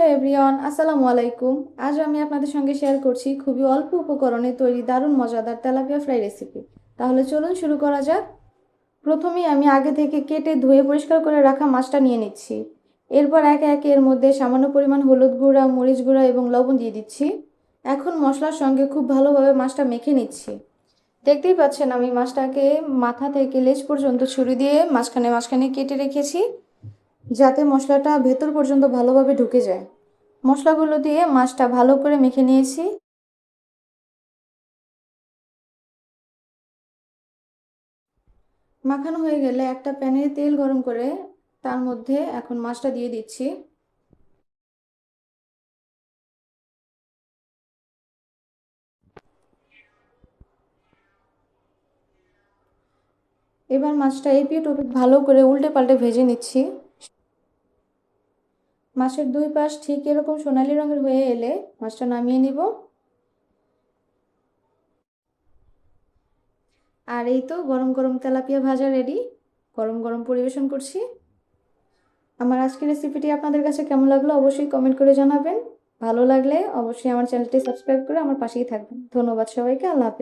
Hello everyone, আসসালামু আলাইকুম। আজ আমি আপনাদের সঙ্গে শেয়ার করছি খুবই অল্প উপকরণে তৈরি দারুণ মজাদার তেলাপিয়া ফ্রাই রেসিপি। তাহলে চলুন শুরু করা যাক। প্রথমেই আমি আগে থেকে কেটে ধুয়ে পরিষ্কার করে রাখা মাছটা নিয়ে নিচ্ছি। এরপর একে একে এর মধ্যে সামান্য পরিমাণ হলুদ গুঁড়া, মরিচ গুঁড়া এবং লবণ দিয়ে দিচ্ছি। এখন মশলার সঙ্গে খুব ভালোভাবে মাছটা মেখে নিচ্ছি। দেখতেই পাচ্ছেন আমি মাছটাকে মাথা থেকে লেজ পর্যন্ত ছুরি দিয়ে মাঝখানে মাঝখানে কেটে রেখেছি। যাতে মশলাটা ভেতর পর্যন্ত ভালোভাবে ঢুকে যায়। মশলাগুলো দিয়ে মাছটা ভালো করে মেখে নিয়েছি। মাখানো হয়ে গেলে একটা প্যানে তেল গরম করে তার মধ্যে এখন মাছটা দিয়ে দিচ্ছি। এবার মাছটা এপিট ওপিট ভালো করে উল্টে পাল্টে ভেজে নিচ্ছি। মাছের দুই পাশ ঠিক এরকম সোনালি রঙের হয়ে এলে মাছটা নামিয়ে নিব। আর এই তো গরম গরম তেলাপিয়া ভাজা রেডি গরম গরম পরিবেশন করছি। আমার আজকের রেসিপিটি আপনাদের কাছে কেমন লাগল অবশ্যই কমেন্ট করে জানাবেন। ভালো লাগলে অবশ্যই আমার চ্যানেলটি সাবস্ক্রাইব করে আমার পাশেই থাকবেন। ধন্যবাদ সবাইকে, আল্লাহ হাফেজ।